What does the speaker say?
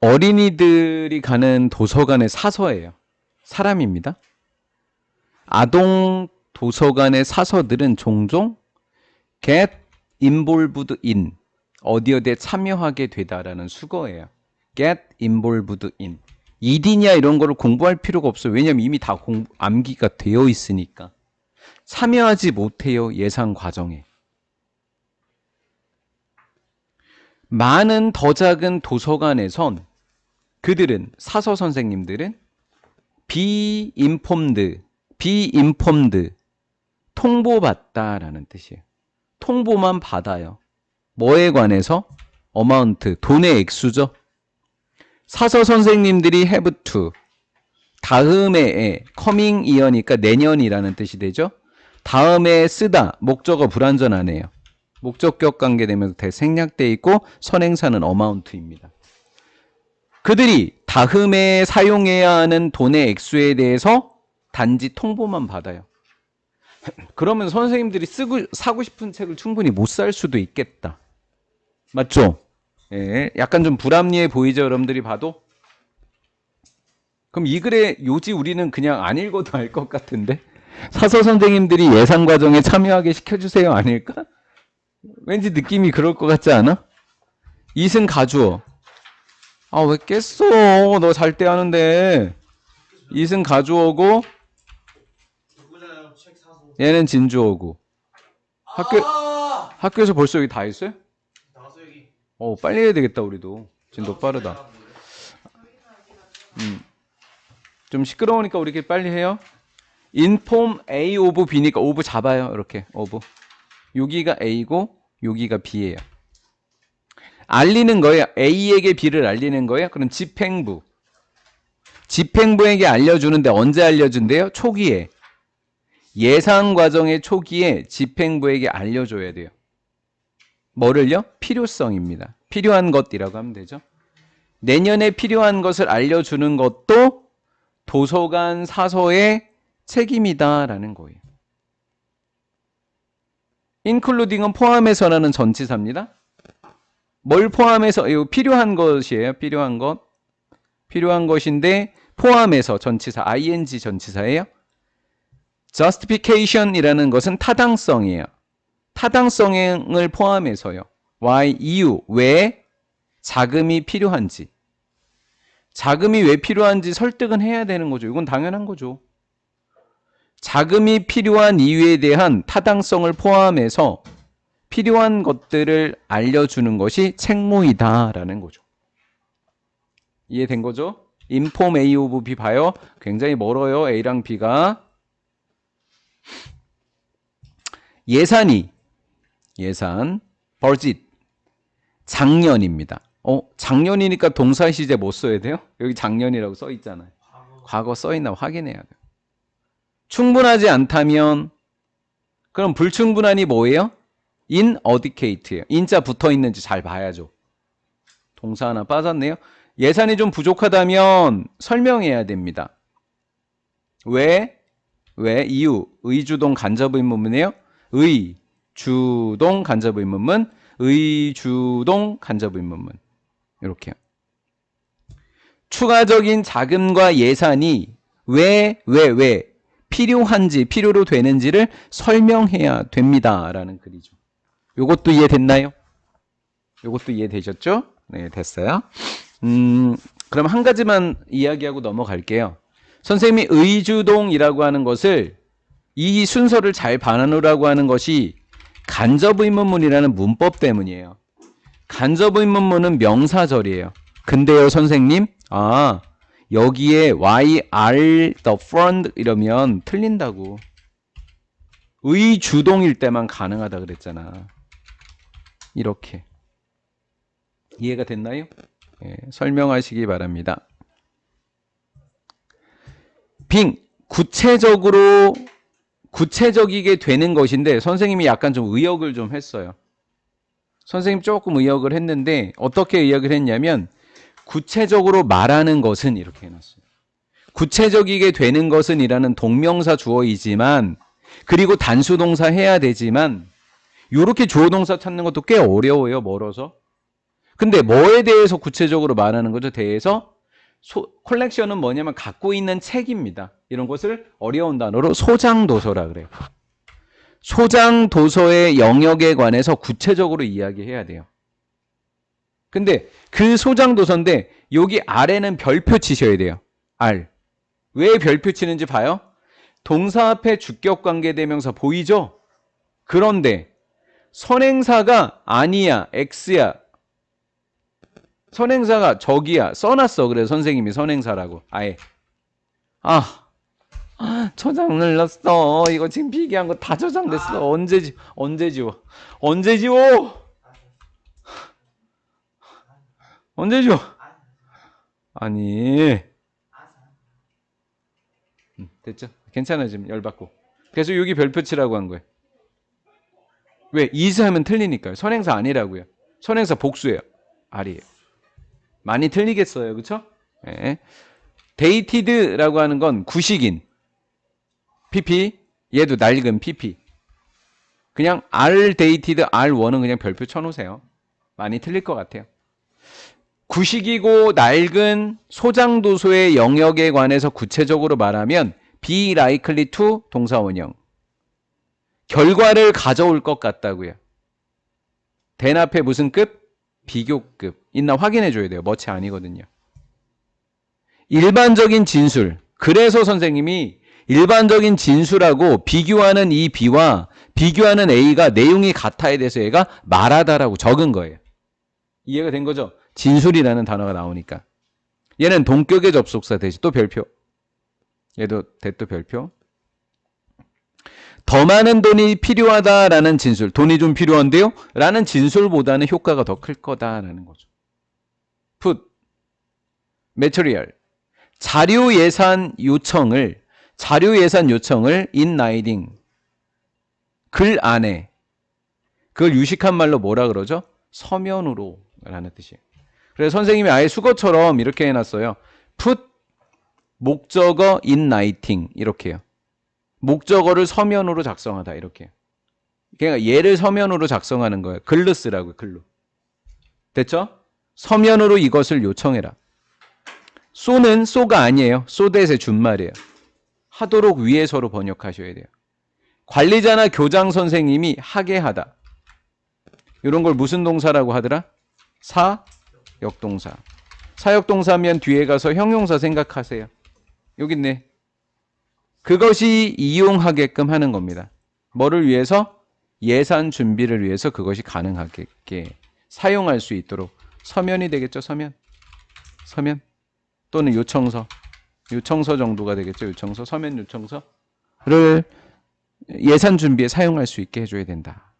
어린이들이 가는 도서관의 사서예요. 사람입니다. 아동 도서관의 사서들은 종종 get involved in 어디 어디에 참여하게 되다라는 수거예요. get involved in 일이냐 이런 거를 공부할 필요가 없어요. 왜냐면 이미 다 공, 암기가 되어 있으니까. 참여하지 못해요. 예상 과정에. 많은 더 작은 도서관에선 그들은 사서 선생님들은 비인폼드, 비인폼드 통보받다라는 뜻이에요. 통보만 받아요. 뭐에 관해서? 어마운트, 돈의 액수죠. 사서 선생님들이 have to 다음에 coming year니까 내년이라는 뜻이 되죠. 다음에 쓰다 목적어 불완전하네요. 목적격 관계 되면서 대생략돼 있고 선행사는 어마운트입니다. 그들이 다음에 사용해야 하는 돈의 액수에 대해서 단지 통보만 받아요. 그러면 선생님들이 쓰고 사고 싶은 책을 충분히 못 살 수도 있겠다. 맞죠? 예, 약간 좀 불합리해 보이죠, 여러분들이 봐도? 그럼 이 글의 요지 우리는 그냥 안 읽어도 알 것 같은데? 사서 선생님들이 예상 과정에 참여하게 시켜주세요, 아닐까? 왠지 느낌이 그럴 것 같지 않아? 이승 가주어. 아, 왜 깼어? 너 잘 때 하는데. 이승 가주어고, 얘는 진주어고. 학교, 아! 학교에서 벌써 여기 다 여기 어, 빨리 해야 되겠다, 우리도. 지금 너 빠르다. 음. 좀 시끄러우니까 우리끼리 빨리 해요. 인폼 A 오브 B니까 오브 잡아요. 이렇게 오브. 여기가 A고 여기가 B예요. 알리는 거예요. A에게 B를 알리는 거예요. 그럼 집행부. 집행부에게 알려주는데 언제 알려준대요? 초기에. 예상 과정의 초기에 집행부에게 알려줘야 돼요. 뭐를요? 필요성입니다. 필요한 것이라고 하면 되죠. 내년에 필요한 것을 알려주는 것도 도서관 사서의 책임이다라는 거예요. Including은 포함해서라는 전치사입니다. 뭘 포함해서 이거 필요한 것이에요. 필요한 것. 필요한 것인데 포함해서 전치사 ing 전치사예요. justification이라는 것은 타당성이에요. 타당성을 포함해서요. why 이유 왜 자금이 필요한지 자금이 왜 필요한지 설득은 해야 되는 거죠. 이건 당연한 거죠. 자금이 필요한 이유에 대한 타당성을 포함해서 필요한 것들을 알려주는 것이 책무이다라는 거죠. 이해된 거죠? 인폼 A 오브 B 봐요. 굉장히 멀어요. A랑 B가. 예산이 예산 budget 작년입니다. 어, 작년이니까 동사 시제 못 써야 돼요? 여기 작년이라고 써 있잖아요. 과거 써 있나 확인해야 돼요. 충분하지 않다면 그럼 불충분한이 뭐예요? inadequate예요. 인자 붙어 있는지 잘 봐야죠. 동사 하나 빠졌네요. 예산이 좀 부족하다면 설명해야 됩니다. 왜? 왜? 이유. 의주동 간접의문문이에요. 의, 주동 간접의문문, 의주동 간접의문문. 이렇게요. 추가적인 자금과 예산이 왜, 왜, 왜 필요한지, 필요로 되는지를 설명해야 됩니다라는 글이죠. 요것도 이해됐나요? 요것도 이해되셨죠? 네, 됐어요. 음, 그럼 한 가지만 이야기하고 넘어갈게요. 선생님이 의주동이라고 하는 것을 이 순서를 잘 반환하라고 하는 것이 간접의문문이라는 문법 때문이에요. 간접의문문은 명사절이에요. 근데요, 선생님, 아, 여기에 y are the front 이러면 틀린다고. 의주동일 때만 가능하다 그랬잖아. 이렇게. 이해가 됐나요? 예, 설명하시기 바랍니다. 빙 구체적으로 구체적이게 되는 것인데 선생님이 약간 좀 의역을 좀 했어요. 선생님 조금 의역을 했는데 어떻게 의역을 했냐면 구체적으로 말하는 것은 이렇게 해놨어요. 구체적이게 되는 것은 이라는 동명사 주어이지만 그리고 단수 동사 해야 되지만 이렇게 주어 동사 찾는 것도 꽤 어려워요. 멀어서. 근데 뭐에 대해서 구체적으로 말하는 거죠? 대해서 소, 컬렉션은 뭐냐면 갖고 있는 책입니다. 이런 것을 어려운 단어로 소장 도서라 그래요. 소장 도서의 영역에 관해서 구체적으로 이야기해야 돼요. 근데 그 소장 도서인데 여기 아래는 별표 치셔야 돼요. R. 왜 별표 치는지 봐요. 동사 앞에 주격 관계 대명사 보이죠? 그런데 선행사가 아니야, X야. 선행사가 저기야. 써놨어. 그래 선생님이 선행사라고. 아예. 아, 아, 저장 눌렀어. 이거 지금 비기한 거 다 저장됐어. 언제 지 언제 지워? 언제 지워? 언제 지워? 아니. 음, 됐죠? 괜찮아 지금 열받고. 그래서 여기 별표 치라고 한 거예요. 왜? 이스 하면 틀리니까요. 선행사 아니라고요. 선행사 복수예요. 알이에요. 많이 틀리겠어요. 그쵸? 예. 데이티드라고 하는 건 구식인. PP. 얘도 낡은 PP. 그냥 R 데이티드 R1은 그냥 별표 쳐놓으세요. 많이 틀릴 것 같아요. 구식이고 낡은 소장도소의 영역에 관해서 구체적으로 말하면 be likely to 동사 원형. 결과를 가져올 것 같다고요. 된 앞에 무슨 급? 비교급. 있나 확인해 줘야 돼요. 머치 아니거든요. 일반적인 진술. 그래서 선생님이 일반적인 진술하고 비교하는 이 B와 비교하는 A가 내용이 같아야 돼서 얘가 말하다라고 적은 거예요. 이해가 된 거죠? 진술이라는 단어가 나오니까. 얘는 동격의 접속사 대신 또 별표. 얘도 대또 별표. 더 많은 돈이 필요하다라는 진술. 돈이 좀 필요한데요? 라는 진술보다는 효과가 더 클 거다라는 거죠. put, material. 자료 예산 요청을, 자료 예산 요청을 in writing. 글 안에. 그걸 유식한 말로 뭐라 그러죠? 서면으로 라는 뜻이에요. 그래서 선생님이 아예 수거처럼 이렇게 해놨어요. put 목적어 in writing 이렇게요. 목적어를 서면으로 작성하다 이렇게. 그러니까 얘를 서면으로 작성하는 거예요. 글로 쓰라고요. 글로. 됐죠? 서면으로 이것을 요청해라. 쏘는 쏘가 아니에요. 쏘댓의 준말이에요. 하도록 위에서로 번역하셔야 돼요. 관리자나 교장 선생님이 하게 하다. 이런 걸 무슨 동사라고 하더라? 사 역동사. 사역동사면 뒤에 가서 형용사 생각하세요. 여기 있네. 그것이 이용하게끔 하는 겁니다. 뭐를 위해서? 예산 준비를 위해서 그것이 가능하게 사용할 수 있도록 서면이 되겠죠, 서면. 서면 또는 요청서. 요청서 정도가 되겠죠, 요청서. 서면 요청서를 예산 준비에 사용할 수 있게 해줘야 된다.